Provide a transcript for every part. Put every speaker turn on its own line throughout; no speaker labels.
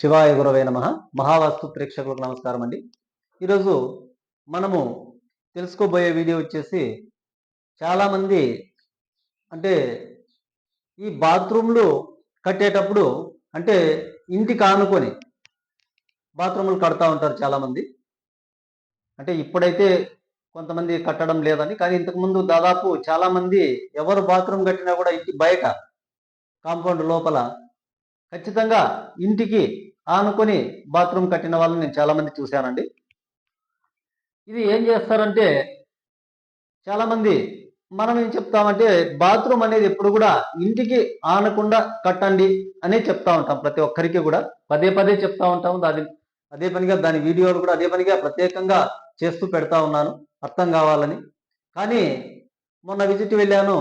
శివాయ గురవే నమ. మహావాస్తు ప్రేక్షకులకు నమస్కారం అండి. ఈరోజు మనము తెలుసుకోబోయే వీడియో వచ్చేసి చాలామంది అంటే ఈ బాత్రూమ్లు కట్టేటప్పుడు అంటే ఇంటికి ఆనుకొని బాత్రూములు కడతా ఉంటారు చాలామంది. అంటే ఇప్పుడైతే కొంతమంది కట్టడం లేదని కానీ ఇంతకుముందు దాదాపు చాలామంది ఎవరు బాత్రూమ్ కట్టినా కూడా ఇంటి బయట కాంపౌండ్ లోపల ఖచ్చితంగా ఇంటికి ఆనుకొని బాత్రూమ్ కట్టిన వాళ్ళని నేను చాలామంది చూశానండి. ఇది ఏం చేస్తారంటే చాలామంది మనం ఏం చెప్తామంటే బాత్రూమ్ అనేది ఎప్పుడు కూడా ఇంటికి ఆనకుండా కట్టండి అనే చెప్తా ఉంటాం ప్రతి ఒక్కరికి కూడా. పదే పదే చెప్తా ఉంటాం దాని అదే పనిగా దాని వీడియోలు కూడా అదే పనిగా ప్రత్యేకంగా చేస్తూ పెడతా ఉన్నాను. అర్థం కావాలని. కానీ మొన్న విజిట్ వెళ్ళాను.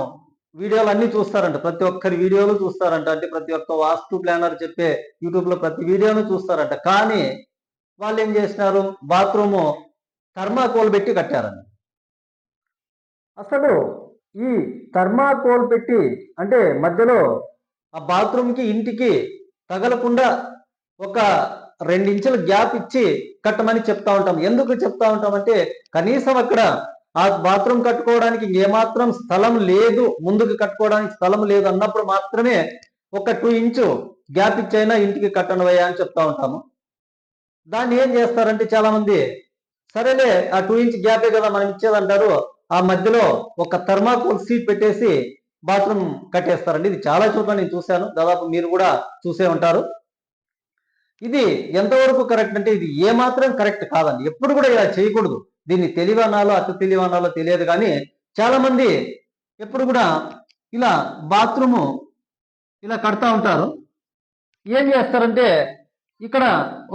వీడియోలు అన్ని చూస్తారంట. ప్రతి ఒక్కరి వీడియోలు చూస్తారంట. అంటే ప్రతి ఒక్క వాస్తు ప్లానర్ చెప్పే యూట్యూబ్లో ప్రతి వీడియోను చూస్తారంట. కానీ వాళ్ళు ఏం చేసినారు? బాత్రూము థర్మాకోల్ పెట్టి కట్టారండి అసలు ఈ థర్మాకోల్ పెట్టి అంటే మధ్యలో ఆ బాత్రూమ్కి ఇంటికి తగలకుండా ఒక రెండించుల గ్యాప్ ఇచ్చి కట్టమని చెప్తా ఉంటాం. ఎందుకు చెప్తా ఉంటాం అంటే కనీసం అక్కడ ఆ బాత్రూమ్ కట్టుకోవడానికి ఏమాత్రం స్థలం లేదు ముందుకు కట్టుకోవడానికి స్థలం లేదు అన్నప్పుడు మాత్రమే ఒక టూ ఇంచు గ్యాప్ ఇచ్చైనా ఇంటికి కట్టనవయ్యా అని చెప్తా ఉంటాము. దాన్ని ఏం చేస్తారంటే చాలా మంది సరేలే ఆ టూ ఇంచ్ గ్యాపే కదా మనం ఇచ్చేదంటారు ఆ మధ్యలో ఒక థర్మాకోల్ సీట్ పెట్టేసి బాత్రూమ్ కట్టేస్తారండి. ఇది చాలా చోట్ల నేను చూశాను. దాదాపు మీరు కూడా చూసే ఉంటారు. ఇది ఎంతవరకు కరెక్ట్ అంటే ఇది ఏమాత్రం కరెక్ట్ కాదండి. ఎప్పుడు కూడా ఇలా చేయకూడదు. దీన్ని తెలివనాలో అతి తెలివనాలో తెలియదు కానీ చాలా మంది ఎప్పుడు కూడా ఇలా బాత్రూము ఇలా కడతా ఉంటారు. ఏం చేస్తారంటే ఇక్కడ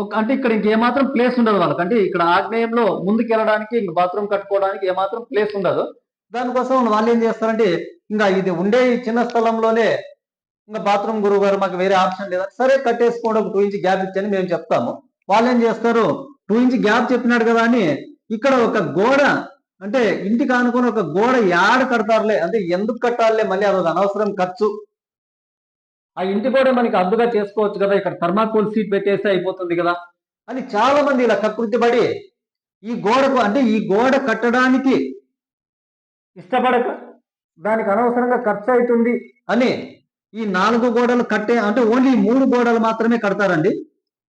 ఒక అంటే ఇక్కడ ఇంకేమాత్రం ప్లేస్ ఉండదు వాళ్ళకి. అంటే ఇక్కడ ఆగ్నేయంలో ముందుకు వెళ్ళడానికి ఇంక బాత్రూమ్ కట్టుకోవడానికి ఏమాత్రం ప్లేస్ ఉండదు. దానికోసం వాళ్ళు ఏం చేస్తారంటే ఇంకా ఇది ఉండే చిన్న స్థలంలోనే ఇంకా బాత్రూమ్ గురువు గారు మాకు వేరే ఆప్షన్ లేదా? సరే కట్టేసుకోండి ఒక టూ ఇంచ్ గ్యాప్ ఇచ్చని మేము చెప్తాము. వాళ్ళు ఏం చేస్తారు? టూ ఇంచ్ గ్యాప్ చెప్పినాడు కదా అని ఇక్కడ ఒక గోడ అంటే ఇంటికి అనుకుని ఒక గోడ యాడ కడతారులే? అంటే ఎందుకు కట్టాలే మళ్ళీ అదొక అనవసరం ఖర్చు. ఆ ఇంటి గోడ మనకి అద్దుగా చేసుకోవచ్చు కదా ఇక్కడ థర్మాకోల్ సీట్ పెట్టేస్తే అయిపోతుంది కదా అని చాలా మంది ఇలా కకృతి పడి ఈ గోడకు అంటే ఈ గోడ కట్టడానికి ఇష్టపడక దానికి అనవసరంగా ఖర్చు అవుతుంది అని ఈ నాలుగు గోడలు కట్టే అంటే ఓన్లీ మూడు గోడలు మాత్రమే కడతారండి.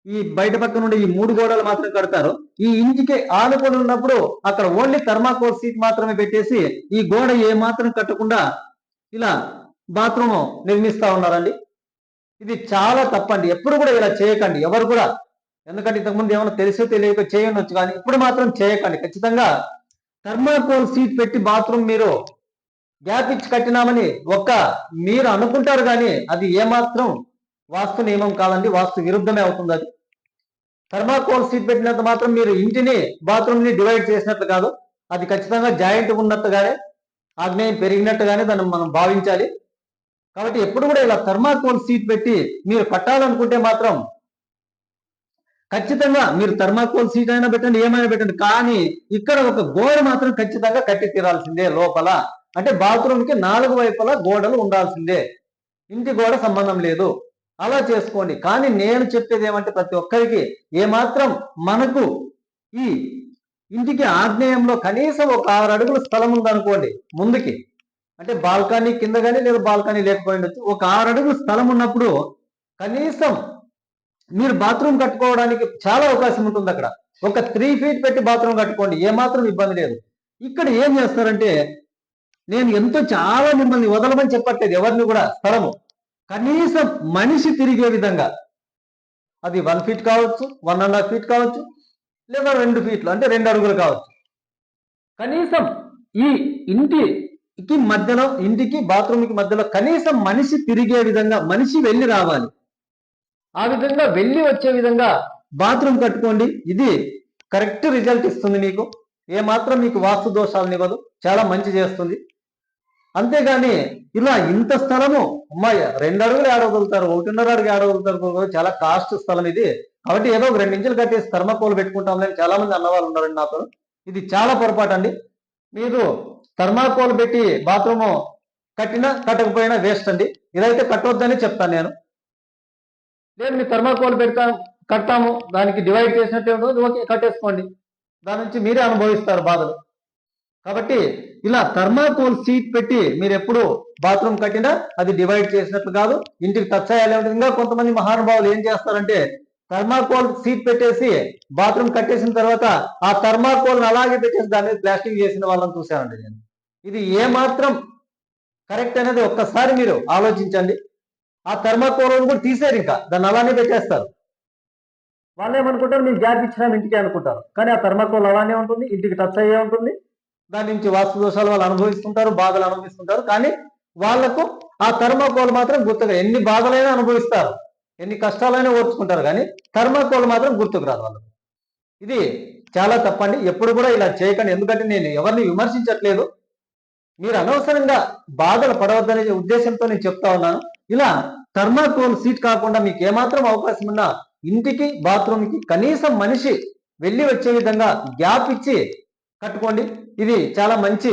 ఈ బయట పక్క నుండి ఈ మూడు గోడలు మాత్రమే కడతారు. ఈ ఇంటికి ఆనుకొని ఉన్నప్పుడు అక్కడ ఓన్లీ థర్మాకోల్ సీట్ మాత్రమే పెట్టేసి ఈ గోడ ఏ మాత్రం కట్టకుండా ఇలా బాత్రూమ్ నిర్మిస్తా ఉన్నారండి. ఇది చాలా తప్పండి. ఎప్పుడు కూడా ఇలా చేయకండి. ఎవరు కూడా ఎందుకంటే ఇంతకుముందు ఏమైనా తెలిసో తెలియక చేయనొచ్చు కానీ ఇప్పుడు మాత్రం చేయకండి. ఖచ్చితంగా థర్మాకోల్ సీట్ పెట్టి బాత్రూమ్ మీరు గ్యాప్ ఇచ్చి కట్టినామని ఒక్క మీరు అనుకుంటారు కానీ అది ఏమాత్రం వాస్తు నియమం కాదండి వాస్తు విరుద్ధమే అవుతుంది అది. థర్మాకోల్ సీట్ పెట్టినంత మాత్రం మీరు ఇంటిని బాత్రూమ్ని డివైడ్ చేసినట్లు కాదు అది ఖచ్చితంగా జాయింట్ ఉన్నట్టుగానే ఆగ్నేయం పెరిగినట్టుగానే దాన్ని మనం భావించాలి. కాబట్టి ఎప్పుడు కూడా ఇలా థర్మాకోల్ సీట్ పెట్టి మీరు కట్టాలనుకుంటే మాత్రం ఖచ్చితంగా మీరు థర్మాకోల్ సీట్ అయినా పెట్టండి ఏమైనా పెట్టండి కానీ ఇక్కడ ఒక గోడ మాత్రం ఖచ్చితంగా కట్టి తీరాల్సిందే లోపల. అంటే బాత్రూమ్కి నాలుగు వైపులా గోడలు ఉండాల్సిందే. ఇంటి గోడ సంబంధం లేదు. అలా చేసుకోండి. కానీ నేను చెప్పేది ఏమంటే ప్రతి ఒక్కరికి ఏమాత్రం మనకు ఈ ఇంటికి ఆగ్నేయంలో కనీసం ఒక ఆరు అడుగుల స్థలం ఉందనుకోండి ముందుకి. అంటే బాల్కనీ కింద కానీ లేదా బాల్కనీ లేకపోయి ఒక ఆరు అడుగుల స్థలం ఉన్నప్పుడు కనీసం మీరు బాత్రూమ్ కట్టుకోవడానికి చాలా అవకాశం ఉంటుంది అక్కడ. ఒక త్రీ ఫీట్ పెట్టి బాత్రూమ్ కట్టుకోండి. ఏమాత్రం ఇబ్బంది లేదు. ఇక్కడ ఏం చేస్తారంటే నేను ఎంతో చాలా మిమ్మల్ని వదలమని చెప్పట్లేదు ఎవరిని కూడా స్థలము. కనీసం మనిషి తిరిగే విధంగా. అది వన్ ఫీట్ కావచ్చు వన్ అండ్ హాఫ్ ఫీట్ కావచ్చు లేదా రెండు ఫీట్లు అంటే రెండు అడుగులు కావచ్చు. కనీసం ఈ ఇంటికి మధ్యలో ఇంటికి బాత్రూమ్కి మధ్యలో కనీసం మనిషి తిరిగే విధంగా మనిషి వెళ్ళి రావాలి. ఆ విధంగా వెళ్ళి వచ్చే విధంగా బాత్రూమ్ కట్టుకోండి. ఇది కరెక్ట్ రిజల్ట్ ఇస్తుంది మీకు. ఏ మాత్రం మీకు వాస్తు దోషాలను ఇవ్వదు చాలా మంచి చేస్తుంది. అంతేగాని ఇలా ఇంత స్థలము అమ్మాయి రెండు అడుగులు ఏడవగలుగుతారు ఒకటిన్నర అడుగు ఏడవగలుగుతారు చాలా కాస్ట్ స్థలం ఇది. కాబట్టి ఏదో ఒక రెండు ఇంచులు కట్టేసి థర్మాకోల్ పెట్టుకుంటాం చాలా మంది అన్నవాళ్ళు ఉన్నారండి నాతో. ఇది చాలా పొరపాటు అండి మీరు థర్మాకోల్ పెట్టి బాత్రూము కట్టినా కట్టకపోయినా వేస్ట్ అండి. ఇదైతే కట్టవద్దని చెప్తాను నేను. లేదు మీ థర్మాకోల్ పెడతా కట్టాము దానికి డివైడ్ చేసినట్టు ఓకే కట్టేసుకోండి. దాని నుంచి మీరే అనుభవిస్తారు బాధలు. కాబట్టి ఇలా థర్మాకోల్ సీట్ పెట్టి మీరు ఎప్పుడు బాత్రూమ్ కట్టినా అది డివైడ్ చేసినట్లు కాదు. ఇంటికి టచ్ అయ్యాలి ఇంకా కొంతమంది మహానుభావులు ఏం చేస్తారంటే థర్మాకోల్ సీట్ పెట్టేసి బాత్రూమ్ కట్టేసిన తర్వాత ఆ థర్మాకోల్ అలాగే పెట్టేసి దాని మీద ప్లాస్టింగ్ చేసిన వాళ్ళని చూశానండి నేను. ఇది ఏ మాత్రం కరెక్ట్ అనేది ఒక్కసారి మీరు ఆలోచించండి. ఆ థర్మాకోల్ కూడా తీసేరు ఇంకా. దాన్ని అలానే పెట్టేస్తారు. వాళ్ళు ఏమనుకుంటారు మేము గ్యాప్ ఇచ్చినా ఇంటికి అనుకుంటారు. కానీ ఆ థర్మాకోల్ అలానే ఉంటుంది ఇంటికి టచ్ అయ్యే ఉంటుంది. దాని నుంచి వాస్తు దోషాలు వాళ్ళు అనుభవిస్తుంటారు బాధలు అనుభవిస్తుంటారు. కానీ వాళ్ళకు ఆ థర్మాకోల్ మాత్రం గుర్తుగా ఎన్ని బాధలైనా అనుభవిస్తారు ఎన్ని కష్టాలైనా ఓర్చుకుంటారు. కానీ థర్మాకోల్ మాత్రం గుర్తుకు రాదు వాళ్ళకు. ఇది చాలా తప్పండి. ఎప్పుడు కూడా ఇలా చేయకండి. ఎందుకంటే నేను ఎవరిని విమర్శించట్లేదు. మీరు అనవసరంగా బాధలు పడవద్దనే ఉద్దేశంతో నేను చెప్తా ఉన్నాను. ఇలా థర్మాకోల్ సీట్ కాకుండా మీకు ఏమాత్రం అవకాశం ఉన్నా ఇంటికి బాత్రూమ్కి కనీసం మనిషి వెళ్ళి వచ్చే విధంగా గ్యాప్ ఇచ్చి కట్టుకోండి. ఇది చాలా మంచి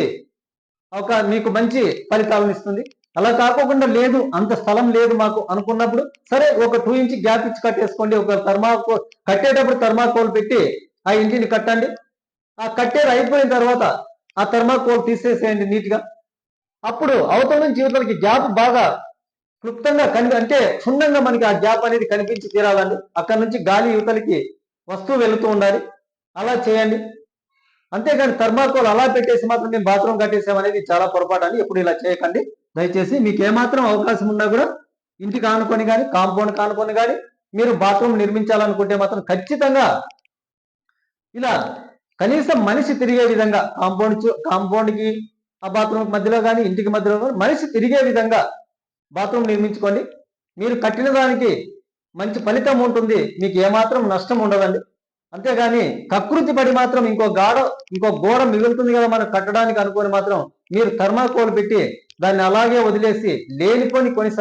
ఒక మీకు మంచి ఫలితాలను ఇస్తుంది. అలా కాకోకుండా లేదు అంత స్థలం లేదు మాకు అనుకున్నప్పుడు సరే ఒక టూ ఇంచ్ గ్యాప్ ఇచ్చి కట్టేసుకోండి. ఒక థర్మాకోల్ కట్టేటప్పుడు థర్మాకోల్ పెట్టి ఆ ఇంటిని కట్టండి. ఆ కట్టేది అయిపోయిన తర్వాత ఆ థర్మాకోల్ తీసేసేయండి నీట్గా అప్పుడు అవతల నుంచి యువతలకి గ్యాప్ బాగా క్లుప్తంగా కని అంటే క్షుణ్ణంగా మనకి ఆ గ్యాప్ అనేది కనిపించి తీరాలండి. అక్కడ నుంచి గాలి యువతలకి వస్తూ వెళుతూ ఉండాలి. అలా చేయండి. అంతేగాని థర్మాకోల్ అలా పెట్టేసి మాత్రం మేము బాత్రూమ్ కట్టేసామనేది చాలా పొరపాటు అని ఎప్పుడు ఇలా చేయకండి. దయచేసి మీకు ఏమాత్రం అవకాశం ఉన్నా కూడా ఇంటికి ఆనుకొని కానీ కాంపౌండ్ కానుకొని కానీ మీరు బాత్రూమ్ నిర్మించాలనుకుంటే మాత్రం ఖచ్చితంగా ఇలా కనీసం మనిషి తిరిగే విధంగా కాంపౌండ్ కాంపౌండ్కి ఆ బాత్రూమ్ మధ్యలో కానీ ఇంటికి మధ్యలో కానీ మనిషి తిరిగే విధంగా బాత్రూమ్ నిర్మించుకోండి. మీరు కట్టిన దానికి మంచి ఫలితం ఉంటుంది. మీకు ఏమాత్రం నష్టం ఉండదండి. అంతేగాని కకృతి పడి మాత్రం ఇంకో గాడ ఇంకో గోడ మిగులుతుంది కదా మనం కట్టడానికి అనుకొని మాత్రం మీరు థర్మాకోల్ పెట్టి దాన్ని అలాగే వదిలేసి లేనిపోని కొన్ని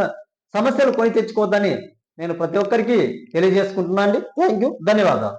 సమస్యలు కొని తెచ్చుకోవద్దని నేను ప్రతి ఒక్కరికి తెలియజేసుకుంటున్నాను అండి. థ్యాంక్ యూ ధన్యవాదాలు.